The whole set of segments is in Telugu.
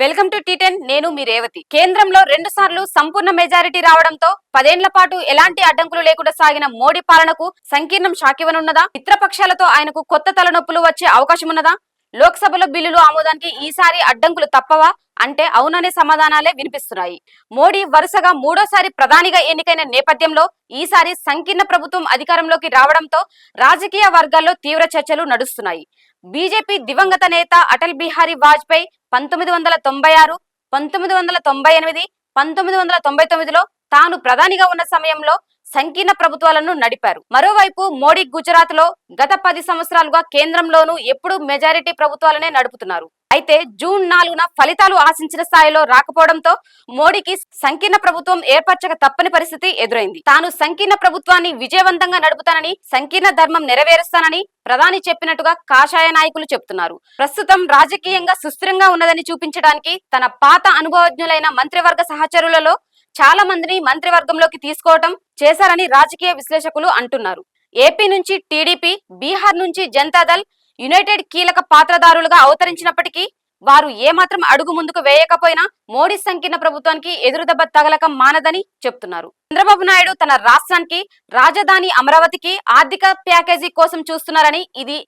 వెల్కమ్ టు టీ టెన్ నేను మీ రేవతి. కేంద్రంలో రెండు సార్లు సంపూర్ణ మెజారిటీ రావడంతో పదేండ్ల పాటు ఎలాంటి అడ్డంకులు లేకుండా సాగిన మోడీ పాలనకు సంకీర్ణం షాకివ్వనున్నదా? మిత్రపక్షాలతో ఆయనకు కొత్త తలనొప్పులు వచ్చే అవకాశం ఉన్నదా లోక్సభలో బిల్లులు ఆమోదానికి ఈసారి అడ్డంకులు తప్పవా? అంటే అవుననే సమాధానాలే వినిపిస్తున్నాయి. మోడీ వరుసగా మూడోసారి ప్రధానిగా ఎన్నికైన నేపథ్యంలో ఈసారి సంకీర్ణ ప్రభుత్వం అధికారంలోకి రావడంతో రాజకీయ వర్గాల్లో తీవ్ర చర్చలు నడుస్తున్నాయి. బీజేపీ దివంగత నేత అటల్ బిహారీ వాజ్పేయి పంతొమ్మిది వందల తొంభై ఆరు పంతొమ్మిది వందల తొంభై ఎనిమిది పంతొమ్మిది వందల తొంభై తొమ్మిదిలో తాను ప్రధానిగా ఉన్న సమయంలో సంకీర్ణ ప్రభుత్వాలను నడిపారు. మరోవైపు మోడీ గుజరాత్లో గత పది సంవత్సరాలుగా కేంద్రంలోనూ ఎప్పుడూ మెజారిటీ ప్రభుత్వాలనే నడుపుతున్నారు. అయితే జూన్ నాలుగున ఫలితాలు ఆశించిన స్థాయిలో రాకపోవడంతో మోడీకి సంకీర్ణ ప్రభుత్వం ఏర్పరచక తప్పని పరిస్థితి ఎదురైంది. తాను సంకీర్ణ ప్రభుత్వాన్ని విజయవంతంగా నడుపుతానని సంకీర్ణ ధర్మం నెరవేరుస్తానని ప్రధాని చెప్పినట్టుగా కాషాయ నాయకులు చెప్తున్నారు ప్రస్తుతం రాజకీయంగా సుస్థిరంగా ఉన్నదని చూపించడానికి తన పాత అనుభవజ్ఞులైన మంత్రివర్గ సహచరులలో చాలా మందిని మంత్రివర్గంలోకి తీసుకోవటం చేశారని రాజకీయ విశ్లేషకులు అంటున్నారు. ఏపీ నుంచి టీడీపీ బీహార్ నుంచి జనతాదళ్ యునైటెడ్ కీలక పాత్రదారులుగా అవతరించినప్పటికీ వారు ఏమాత్రం అడుగు ముందుకు వేయకపోయినా మోడీ సంకీర్ణ ప్రభుత్వానికి ఎదురుదెబ్బ తగలక మానదని చెప్తున్నారు. చంద్రబాబు నాయుడు తన రాష్ట్రానికి రాజధాని అమరావతికి ఆర్థిక ప్యాకేజీ కోసం చూస్తున్నారని ఇది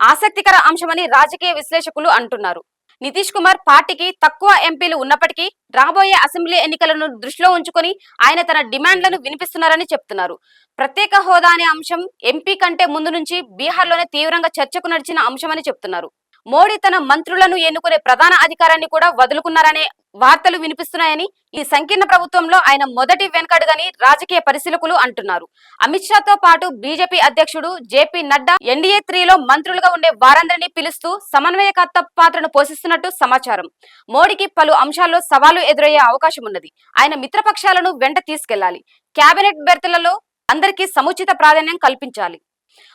ఆసక్తికర అంశమని రాజకీయ విశ్లేషకులు అంటున్నారు. నితీష్ కుమార్ పార్టీకి తక్కువ ఎంపీలు ఉన్నప్పటికీ రాబోయే అసెంబ్లీ ఎన్నికలను దృష్టిలో ఉంచుకొని ఆయన తన డిమాండ్లను వినిపిస్తున్నారని చెప్తున్నారు. ప్రత్యేక హోదా అనే అంశం ఎంపీ కంటే ముందు నుంచి బీహార్లోనే తీవ్రంగా చర్చకు నడిచిన అంశమని చెప్తున్నారు. మోడీ తన మంత్రులను ఎన్నుకునే ప్రధాన అధికారాన్ని కూడా వదులుకున్నారనే వార్తలు వినిపిస్తున్నాయని ఈ సంకీర్ణ ప్రభుత్వంలో ఆయన మొదటి వెనకడుగని రాజకీయ పరిశీలకులు అంటున్నారు. అమిత్ షాతో పాటు బీజేపీ అధ్యక్షుడు జేపీ నడ్డా ఎన్డీఏ త్రీలో మంత్రులుగా ఉండే వారందరినీ పిలుస్తూ సమన్వయకర్త పాత్రను పోషిస్తున్నట్టు సమాచారం. మోడీకి పలు అంశాల్లో సవాలు ఎదురయ్యే అవకాశం ఉన్నది ఆయన మిత్రపక్షాలను వెంట తీసుకెళ్ళాలి. కేబినెట్ బెర్తులలో అందరికీ సముచిత ప్రాధాన్యం కల్పించాలి.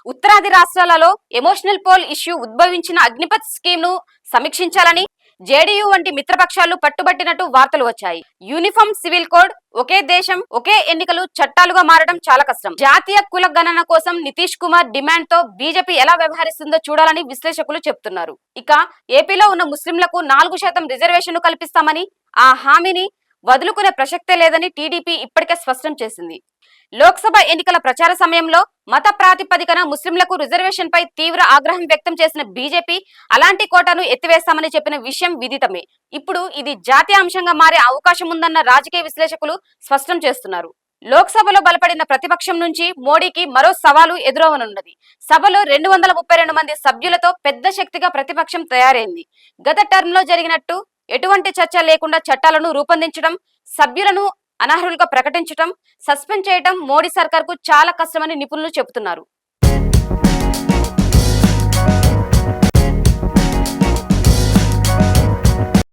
ఉత్తరాది రాష్ట్రాలలో ఎమోషనల్ పోల్ ఇష్యూ ఉద్భవించిన అగ్నిపత్ స్కీమ్ను సమీక్షించాలని జేడీయూ వంటి మిత్రపక్షాలు పట్టుబట్టినట్టు వార్తలు వచ్చాయి. యూనిఫామ్ సివిల్ కోడ్ ఒకే దేశం ఒకే ఎన్నికలు చట్టాలుగా మారడం చాలా కష్టం. జాతీయ కుల గణన కోసం నితీష్ కుమార్ డిమాండ్తో బీజేపీ ఎలా వ్యవహరిస్తుందో చూడాలని విశ్లేషకులు చెప్తున్నారు. ఇక ఏపీలో ఉన్న ముస్లింలకు నాలుగు శాతం రిజర్వేషన్ కల్పిస్తామని ఆ హామీని వదులుకునే ప్రసక్తే లేదని టీడీపీ ఇప్పటికే స్పష్టం చేసింది. లోక్సభ ఎన్నికల ప్రచార సమయంలో మత ప్రాతిపదికన ముస్లింలకు రిజర్వేషన్ పై తీవ్ర ఆగ్రహం వ్యక్తం చేసిన బీజేపీ అలాంటి కోటాను ఎత్తివేస్తామని చెప్పిన విషయం విదితమే. ఇప్పుడు ఇది జాతీయ అంశంగా మారే అవకాశం ఉందన్న రాజకీయ విశ్లేషకులు స్పష్టం చేస్తున్నారు. లోక్సభలో బలపడిన ప్రతిపక్షం నుంచి మోడీకి మరో సవాలు ఎదురవనున్నది. సభలో రెండు వందల ముప్పై రెండు మంది సభ్యులతో పెద్ద శక్తిగా ప్రతిపక్షం తయారైంది. గత టర్మ్లో జరిగినట్టు ఎటువంటి చర్చ లేకుండా చట్టాలను రూపొందించడం సభ్యులను అనర్హులుగా ప్రకటించడం సస్పెండ్ చేయడం మోడీ సర్కార్కు చాలా కష్టమని నిపుణులు చెబుతున్నారు.